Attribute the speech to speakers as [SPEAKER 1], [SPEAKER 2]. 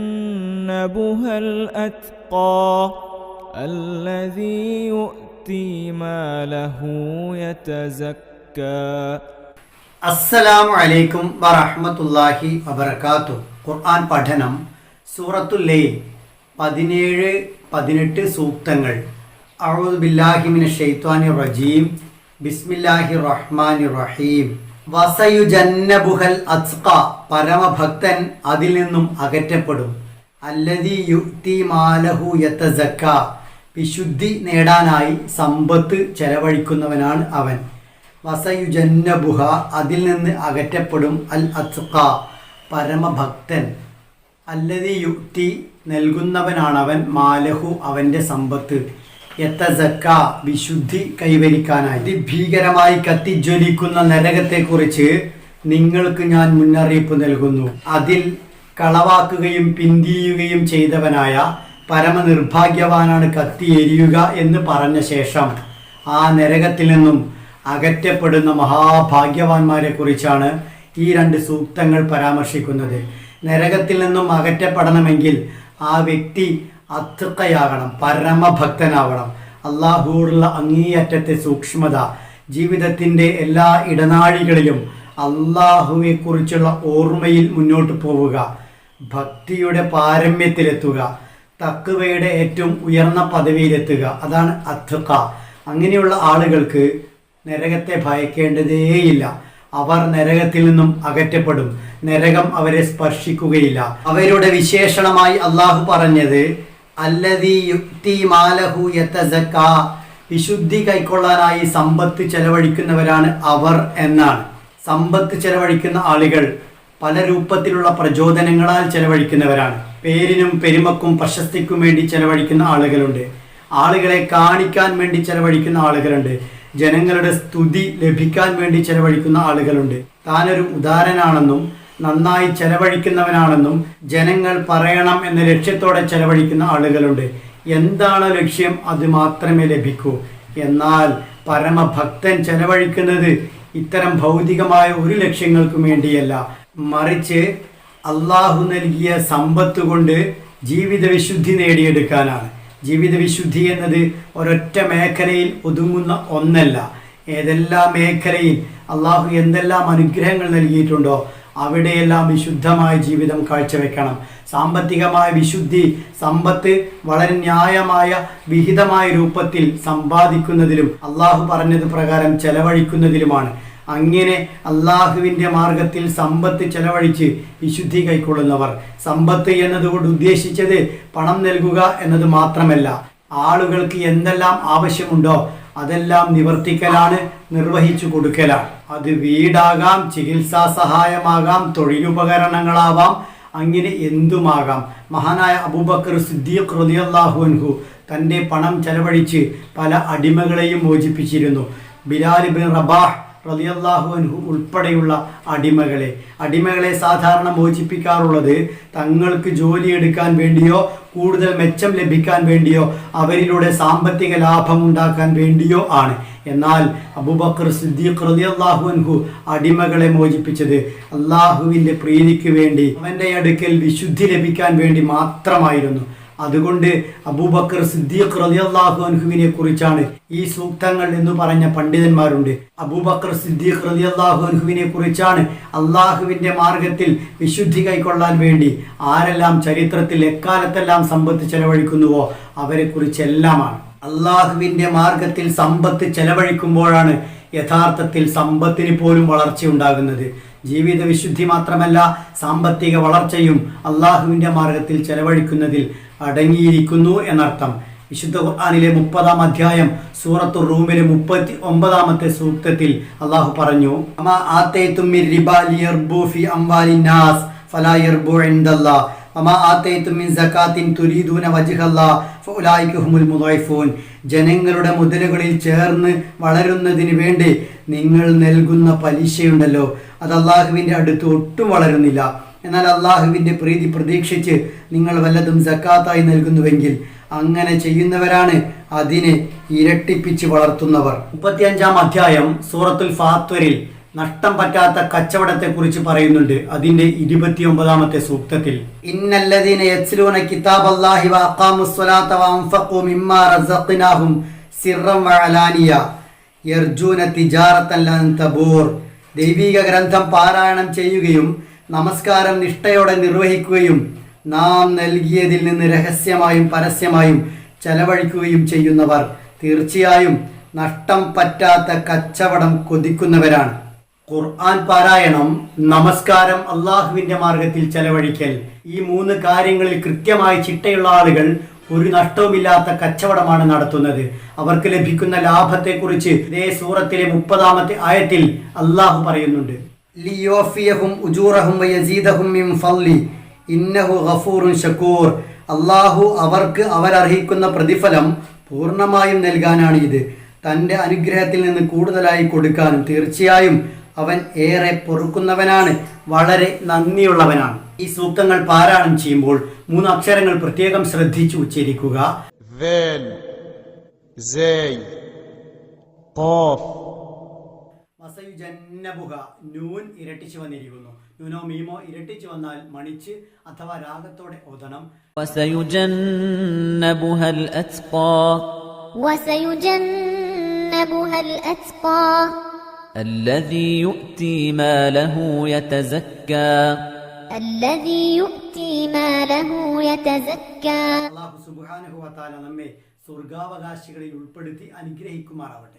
[SPEAKER 1] وسيجنبها الأتقى الذي يؤتي ماله يتزكى
[SPEAKER 2] അസ്സലാമു അലൈക്കും വറഹ്മത്തുള്ളാഹി വബറകാത്തു ഖുർആൻ പഠനം സൂറത്തുൽ ലൈൽ പതിനേഴ് പതിനെട്ട് സൂക്തങ്ങൾ അഊദു ബില്ലാഹി മിനശ് ശൈത്വാനിർ റജീം ബിസ്മില്ലാഹി റഹ്മാനിർ റഹീം വസയുജന്നബുഹൽ അത്ഖ പരമഭക്തൻ അതിൽ നിന്നും അകറ്റപ്പെടും. അല്ലതി യുക്തി മാലഹു യത്തസക്ക വിശുദ്ധി നേടാനായി സമ്പത്ത് ചെലവഴിക്കുന്നവനാണ് അവൻ. വസയുജന്നബുഹ അതിൽ നിന്ന് അകറ്റപ്പെടും അൽ അത്ഖ പരമഭക്തൻ. അല്ലതി യുക്തി നൽകുന്നവനാണവൻ മാലഹു അവന്റെ സമ്പത്ത്. യത്തസക്ക വിശുദ്ധി കൈവരിക്കാനായി. ഭീകരമായി കത്തിജ്വലിക്കുന്ന നരകത്തെക്കുറിച്ച് നിങ്ങൾക്ക് ഞാൻ മുന്നറിയിപ്പ് നൽകുന്നു. അതിൽ കളവാക്കുകയും പിന്തിയുകയും ചെയ്തവനായ പരമനിർഭാഗ്യവാനാണ് കത്തിയെരിയുക എന്ന് പറഞ്ഞ ശേഷം ആ നരകത്തിൽ നിന്നും അകറ്റപ്പെടുന്ന മഹാഭാഗ്യവാന്മാരെ കുറിച്ചാണ് ഈ രണ്ട് സൂക്തങ്ങൾ പരാമർശിക്കുന്നത്. നരകത്തിൽ നിന്നും അകറ്റപ്പെടണമെങ്കിൽ ആ വ്യക്തി അത്തക്കയാകണം പരമഭക്തനാവണം. അള്ളാഹുവുള്ള അങ്ങേയറ്റത്തെ സൂക്ഷ്മത ജീവിതത്തിന്റെ എല്ലാ ഇടനാഴികളിലും അള്ളാഹുവെക്കുറിച്ചുള്ള ഓർമ്മയിൽ മുന്നോട്ട് പോവുക. ഭക്തിയുടെ പാരമ്യത്തിലെത്തുക. തക്കുവയുടെ ഏറ്റവും ഉയർന്ന പദവിയിലെത്തുക. അതാണ് അത്തക്ക അങ്ങനെയുള്ള ആളുകൾക്ക് നരകത്തെ ഭയക്കേണ്ടതേയില്ല. അവർ നരകത്തിൽ നിന്നും അകറ്റപ്പെടും. നരകം അവരെ സ്പർശിക്കുകയില്ല. അവരുടെ വിശേഷണമായി അള്ളാഹു പറഞ്ഞത് യുക്തി മാലഹു വിശുദ്ധി കൈക്കൊള്ളാനായി സമ്പത്ത് ചെലവഴിക്കുന്നവരാണ് അവർ എന്നാണ്. സമ്പത്ത് ചെലവഴിക്കുന്ന ആളുകൾ പല രൂപത്തിലുള്ള പ്രചോദനങ്ങളാൽ ചെലവഴിക്കുന്നവരാണ്. പേരിനും പെരുമക്കും പ്രശസ്തിക്കും വേണ്ടി ചെലവഴിക്കുന്ന ആളുകളുണ്ട്. ആളുകളെ കാണിക്കാൻ വേണ്ടി ചെലവഴിക്കുന്ന ആളുകളുണ്ട്. ജനങ്ങളുടെ സ്തുതി ലഭിക്കാൻ വേണ്ടി ചെലവഴിക്കുന്ന ആളുകളുണ്ട്. താനൊരു ഉദാരനാണെന്നും നന്നായി ചെലവഴിക്കുന്നവനാണെന്നും ജനങ്ങൾ പറയണം എന്ന ലക്ഷ്യത്തോടെ ചെലവഴിക്കുന്ന ആളുകളുണ്ട്. എന്താണ് ലക്ഷ്യം? അത് മാത്രമേ ലഭിക്കൂ. എന്നാൽ പരമഭക്തൻ ചെലവഴിക്കുന്നത് ഇത്തരം ഭൗതികമായ ഒരു ലക്ഷ്യങ്ങൾക്കും വേണ്ടിയല്ല. മറിച്ച് അള്ളാഹു നൽകിയ സമ്പത്ത് കൊണ്ട് ജീവിത വിശുദ്ധി നേടിയെടുക്കാനാണ്. ജീവിത വിശുദ്ധി എന്നത് ഒരൊറ്റ മേഖലയിൽ ഒതുങ്ങുന്ന ഒന്നല്ല. ഏതെല്ലാം മേഖലയിൽ അള്ളാഹു എന്തെല്ലാം അനുഗ്രഹങ്ങൾ നൽകിയിട്ടുണ്ടോ അവിടെയെല്ലാം വിശുദ്ധമായ ജീവിതം കാഴ്ചവെക്കണം. സാമ്പത്തികമായ വിശുദ്ധി സമ്പത്ത് വളരെ ന്യായമായ വിഹിതമായ രൂപത്തിൽ സമ്പാദിക്കുന്നതിലും അള്ളാഹു പറഞ്ഞത് പ്രകാരം ചെലവഴിക്കുന്നതിലുമാണ്. അങ്ങനെ അള്ളാഹുവിന്റെ മാർഗത്തിൽ സമ്പത്ത് ചെലവഴിച്ച് വിശുദ്ധി കൈക്കൊള്ളുന്നവർ. സമ്പത്ത് എന്നതുകൊണ്ട് ഉദ്ദേശിച്ചത് പണം നൽകുക എന്നത് മാത്രമല്ല. ആളുകൾക്ക് എന്തെല്ലാം ആവശ്യമുണ്ടോ അതെല്ലാം നിവർത്തിക്കലാണ് നിർവഹിച്ചു കൊടുക്കലാണ്. അത് വീടാകാം ചികിത്സാ സഹായമാകാം തൊഴിലുപകരണങ്ങളാവാം അങ്ങനെ എന്തുമാകാം? മഹാനായ അബൂബക്കർ സിദ്ദീഖ് റളിയല്ലാഹു അൻഹു തന്റെ പണം ചെലവഴിച്ച് പല അടിമകളെയും മോചിപ്പിച്ചിരുന്നു. ബിലാൽ ഇബ്ൻ റബാഹ് റളിയല്ലാഹു അൻഹു ഉൾപ്പെടെയുള്ള അടിമകളെ. അടിമകളെ സാധാരണ മോചിപ്പിക്കാറുള്ളത് തങ്ങൾക്ക് ജോലി എടുക്കാൻ വേണ്ടിയോ കൂടുതൽ മെച്ചം ലഭിക്കാൻ വേണ്ടിയോ അവരിലൂടെ സാമ്പത്തിക ലാഭം ഉണ്ടാക്കാൻ വേണ്ടിയോ ആണ്. എന്നാൽ അബൂബക്കർ സിദ്ദീഖ് റളിയല്ലാഹു അൻഹു അടിമകളെ മോചിപ്പിച്ചത് അള്ളാഹുവിന്റെ പ്രീതിക്ക് വേണ്ടി അവന്റെ അടുക്കൽ വിശുദ്ധി ലഭിക്കാൻ വേണ്ടി മാത്രമായിരുന്നു. അതുകൊണ്ട് അബൂബക്കർ സിദ്ദീഖ് റളിയല്ലാഹു അൻഹുവിനെ കുറിച്ചാണ് ഈ സൂക്തങ്ങൾ എന്ന് പറഞ്ഞ പണ്ഡിതന്മാരുണ്ട്. അബൂബക്കർ സിദ്ദീഖ് റളിയല്ലാഹു അൻഹുവിനെ കുറിച്ചാണ് അള്ളാഹുവിന്റെ മാർഗത്തിൽ വിശുദ്ധി കൈക്കൊള്ളാൻ വേണ്ടി ആരെല്ലാം ചരിത്രത്തിൽ എക്കാലത്തെല്ലാം സമ്പത്ത് ചെലവഴിക്കുന്നുവോ അവരെ കുറിച്ചെല്ലാമാണ് അള്ളാഹുവിന്റെ മാർഗത്തിൽ സമ്പത്ത് ചെലവഴിക്കുമ്പോഴാണ് യഥാർത്ഥത്തിൽ സമ്പത്തിന് പോലും വളർച്ചയുണ്ടാകുന്നത് ജീവിത വിശുദ്ധി മാത്രമല്ല സാമ്പത്തിക വളർച്ചയും അള്ളാഹുവിന്റെ മാർഗത്തിൽ ചെലവഴിക്കുന്നതിൽ അടങ്ങിയിരിക്കുന്നു എന്നർത്ഥം. വിശുദ്ധ ഖുർആാനിലെ മുപ്പതാം അധ്യായം സൂറത്തു റൂമിലെ മുപ്പത്തി ഒമ്പതാമത്തെ സൂക്തത്തിൽ അള്ളാഹു പറഞ്ഞു ജനങ്ങളുടെ മുതലുകളിൽ ചേർന്ന് വളരുന്നതിന് വേണ്ടി നിങ്ങൾ നൽകുന്ന പലിശയുണ്ടല്ലോ. അത് അള്ളാഹുവിന്റെ അടുത്ത് ഒട്ടും വളരുന്നില്ല. എന്നാൽ അള്ളാഹുവിന്റെ പ്രീതി പ്രതീക്ഷിച്ച് നിങ്ങൾ വല്ലതും സക്കാത്തായി നൽകുന്നുവെങ്കിൽ അങ്ങനെ ചെയ്യുന്നവരാണ് അതിനെ ഇരട്ടിപ്പിച്ച് വളർത്തുന്നവർ. മുപ്പത്തിയഞ്ചാം അധ്യായം സൂറത്തുൽ ഫാത്വരിൽ നഷ്ടം പറ്റാത്ത കച്ചവടത്തെ കുറിച്ച് പറയുന്നുണ്ട്. അതിന്റെ ഇരുപത്തിയൊമ്പതാമത്തെ സൂക്തത്തിൽ. ഇന്നല്ലദീന കിതാബ് വഅൻഫഖു മിമ്മാ സിർറം വഅലാനിയ ദൈവിക ഗ്രന്ഥം പാരായണം ചെയ്യുകയും നമസ്കാരം നിഷ്ഠയോടെ നിർവഹിക്കുകയും നാം നൽകിയതിൽ നിന്ന് രഹസ്യമായും പരസ്യമായും ചെലവഴിക്കുകയും ചെയ്യുന്നവർ തീർച്ചയായും നഷ്ടം പറ്റാത്ത കച്ചവടം കൊതിക്കുന്നവരാണ്. ഖുർആൻ പാരായണം നമസ്കാരം അള്ളാഹുവിന്റെ മാർഗത്തിൽ ചെലവഴിക്കൽ ഈ മൂന്ന് കാര്യങ്ങളിൽ കൃത്യമായി ചിട്ടയുള്ള ആളുകൾ ഒരു നഷ്ടവുമില്ലാത്ത കച്ചവടമാണ് നടത്തുന്നത്. അവർക്ക് ലഭിക്കുന്ന ലാഭത്തെക്കുറിച്ച് ഇതേ സൂറത്തിലെ മുപ്പതാമത്തെ ആയത്തിൽ അള്ളാഹു പറയുന്നുണ്ട്. ലിയോഫിയഹും ഉജൂറഹും യസീദഹും മിൻ ഇന്നഹു ഗഫൂറുൻ അള്ളാഹു അവർക്ക് അവരർഹിക്കുന്ന പ്രതിഫലം പൂർണമായും നൽകാനാണ് ഇത്. തന്റെ അനുഗ്രഹത്തിൽ നിന്ന് കൂടുതലായി കൊടുക്കാനും തീർച്ചയായും അവൻ ഏറെ പൊറുക്കുന്നവനാണ് വളരെ നന്ദിയുള്ളവനാണ്. ഈ സൂക്തങ്ങൾ പാരായണം ചെയ്യുമ്പോൾ മൂന്ന് അക്ഷരങ്ങൾ പ്രത്യേകം ശ്രദ്ധിച്ചു ഉച്ചരിക്കുക.
[SPEAKER 3] മസയുജൻ زاي قاف
[SPEAKER 2] വസയുജന്നബുഹ നൂൻ ഇരട്ടിച്ചു വന്നിരിക്കുന്നു നൂനോ മീമോ ഇരട്ടിച്ചു വന്നാൽ മണിച്ച് അഥവാ രാഗത്തോടെ ഓതണം
[SPEAKER 4] وسيجنبها الأتقى
[SPEAKER 5] وسيجنبها الأتقى
[SPEAKER 4] الذي يؤتي ماله يتزكى
[SPEAKER 5] الذي يؤتي ماله يتزكى
[SPEAKER 2] അള്ളാഹു സുബ്ഹാനഹു വതആല നമ്മെ സ്വർഗാവകാശികളിൽ ഉൾപ്പെടുത്തി അനുഗ്രഹിക്കുമാറാവട്ടെ